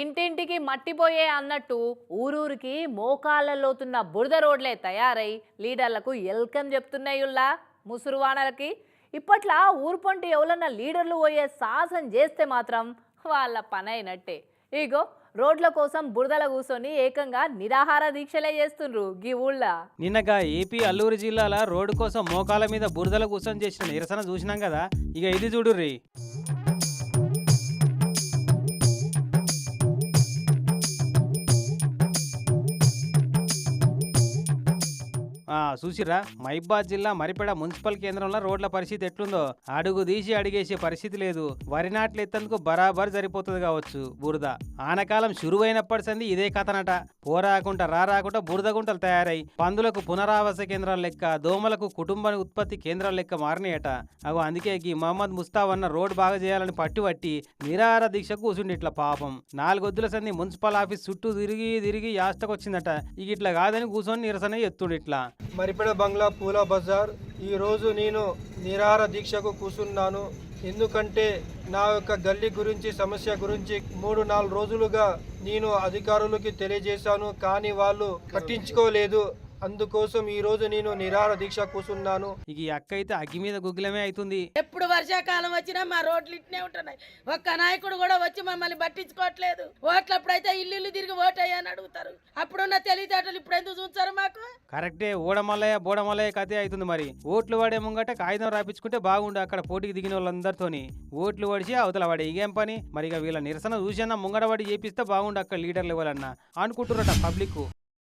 ఇంటింటికి మట్టిపోయే అన్నట్టు ఊరూరికి మోకాళ్ళలోతున్న బురద రోడ్లే తయారై లీడర్లకు ఎల్కమ్ చెప్తున్నాయుల్లా ముసురు వానలకి. ఇప్పట్లా ఊరుపంటి ఎవరన్నా లీడర్లు పోయే సాహసం చేస్తే మాత్రం వాళ్ళ పని అయినట్టే ఇగో రోడ్ల కోసం బురదల కూర్చొని ఏకంగా నిరాహార దీక్షలే చేస్తుండ్రు గీ ఊళ్ళ. నిన్నగా ఏపీ అల్లూరు జిల్లాల రోడ్డు కోసం మోకాల మీద బురదల కూర్చొని చేసిన నిరసన చూసినాం కదా ఇక ఇది చూడుర్రి. చూసిరా మైబాద్ జిల్లా మరిపెడ మున్సిపల్ కేంద్రంలో రోడ్ల పరిస్థితి ఎట్లుందో అడుగు తీసి అడిగేసే పరిస్థితి లేదు. వరి నాట్లు ఎత్తేందుకు బరాబర్ సరిపోతుంది కావచ్చు బురద. ఆనకాలం శురువైనప్పటి సంది ఇదే కథనట. పోరాకుండా రారాకుండా బురద గుంటలు తయారై పందులకు పునరావాస కేంద్రాల లెక్క దోమలకు కుటుంబ ఉత్పత్తి కేంద్రాల లెక్క మారినాయట. అగో అందుకే గీ మహమ్మద్ ముస్తాఫ్ అన్న రోడ్ బాగా చేయాలని పట్టుబట్టి నిరాహార దీక్ష కూసుండి ఇట్లా పాపం. నాలుగొద్దుల సంది మున్సిపల్ ఆఫీస్ చుట్టూ తిరిగి తిరిగి యాష్టకొచ్చిందట ఇక ఇట్లా కాదని కూర్చొని నిరసన ఎత్తుండి ఇట్లా. మరిపెడ బంగ్లా పూల బజార్. ఈరోజు నేను నిరాహార దీక్షకు కూర్చున్నాను ఎందుకంటే నా యొక్క గల్లీ గురించి సమస్య గురించి మూడు నాలుగు రోజులుగా నేను అధికారులకి తెలియజేశాను. కానీ వాళ్ళు పట్టించుకోలేదు. అందుకోసం ఈరోజు నేను నిరాహార దీక్ష కూర్చున్నాను. ఇక ఈ అక్క అయితే అగ్గి మీద గుగ్గిలమే అవుతుంది. ఎప్పుడు వర్షాకాలం వచ్చినా మా రోడ్లు ఇట్నే ఉంటున్నాయి. ఒక్క నాయకుడు కూడా వచ్చి మమ్మల్ని పట్టించుకోవట్లేదు. ఓట్లప్పుడైతే ఇల్లు ఇల్లు తిరిగి ఓటయ్యా అని అడుగుతారు. అప్పుడున్న తెలివితేటలు ఇప్పుడు ఎందుకు చూస్తారు మాకు? కరెక్టే ఓడమల్లయ్య బోడమల్లయ్య కథే అవుతుంది మరి. ఓట్లు వాడే ముంగట కాగితం రాపించుకుంటే బాగుండు అక్కడ పోటీకి దిగిన వాళ్ళందరితోని. ఓట్లు పడిచి అవతల వాడే ఇగేం పని? మరి ఇక వీళ్ళ నిరసన చూసన్నా ముంగడ పడి చేపిస్తే బాగుండు అక్కడ లీడర్ లెవెల్ అన్న అనుకుంటున్నట పబ్లిక్